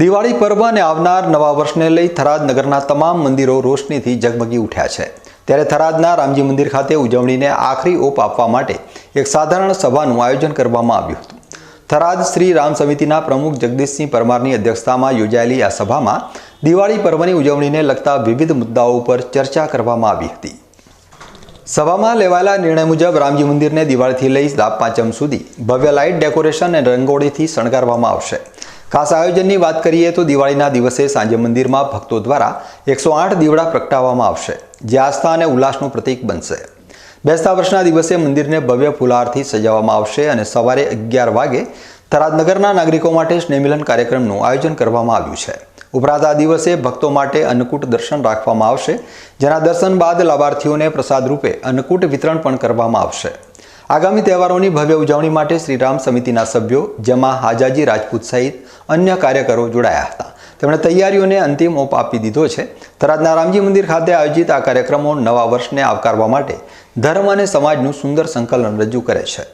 દિવાળી પર્વ અને આવનાર નવા વર્ષને લઈ થરાદ નગરના તમામ મંદિરો રોશનીથી ઝગમગી ઉઠ્યા છે. ત્યારે થરાદના રામજી મંદિર ખાતે ઉજવણીને આખરી ઓપ આપવા માટે એક સાધારણ સભાનું આયોજન કરવામાં આવ્યું હતું. થરાદ શ્રી રામ સમિતિના પ્રમુખ જગદીશસિંહ પરમારની અધ્યક્ષતામાં યોજાયેલી આ સભામાં દિવાળી પર્વની ઉજવણીને લગતા વિવિધ મુદ્દાઓ ઉપર ચર્ચા કરવામાં આવી હતી. સભામાં લેવાયેલા નિર્ણય મુજબ રામજી મંદિરને દિવાળીથી લઈ લાભ પાંચમ સુધી ભવ્ય લાઇટ ડેકોરેશન અને રંગોળીથી શણગારવામાં આવશે. ખાસ આયોજનની વાત કરીએ તો દિવાળીના દિવસે સાંજે મંદિરમાં ભક્તો દ્વારા એકસો આઠ દીવડા પ્રગટાવવામાં આવશે, જે આસ્થા અને ઉલ્લાસનું પ્રતીક બનશે. બેસતા વર્ષના દિવસે મંદિરને ભવ્ય ફુલહારથી સજાવવામાં આવશે અને સવારે અગિયાર વાગે થરાદનગરના નાગરિકો માટે સ્નેહમિલન કાર્યક્રમનું આયોજન કરવામાં આવ્યું છે. ઉપરાંત આ દિવસે ભક્તો માટે અન્નકૂટ દર્શન રાખવામાં આવશે, જેના દર્શન બાદ લાભાર્થીઓને પ્રસાદ રૂપે અન્નકૂટ વિતરણ પણ કરવામાં આવશે. આગામી તહેવારોની ભવ્ય ઉજવણી માટે શ્રી રામ સમિતિના સભ્યો, જેમાં હાજાજી રાજપૂત સહિત અન્ય કાર્યકરો જોડાયા હતા. તેમણે તૈયારીઓને અંતિમ ઓપ આપી દીધો છે. થરાદના રામજી મંદિર ખાતે આયોજિત આ કાર્યક્રમો નવા વર્ષને આવકારવા માટે ધર્મ અને સમાજનું સુંદર સંકલન રજૂ કરે છે.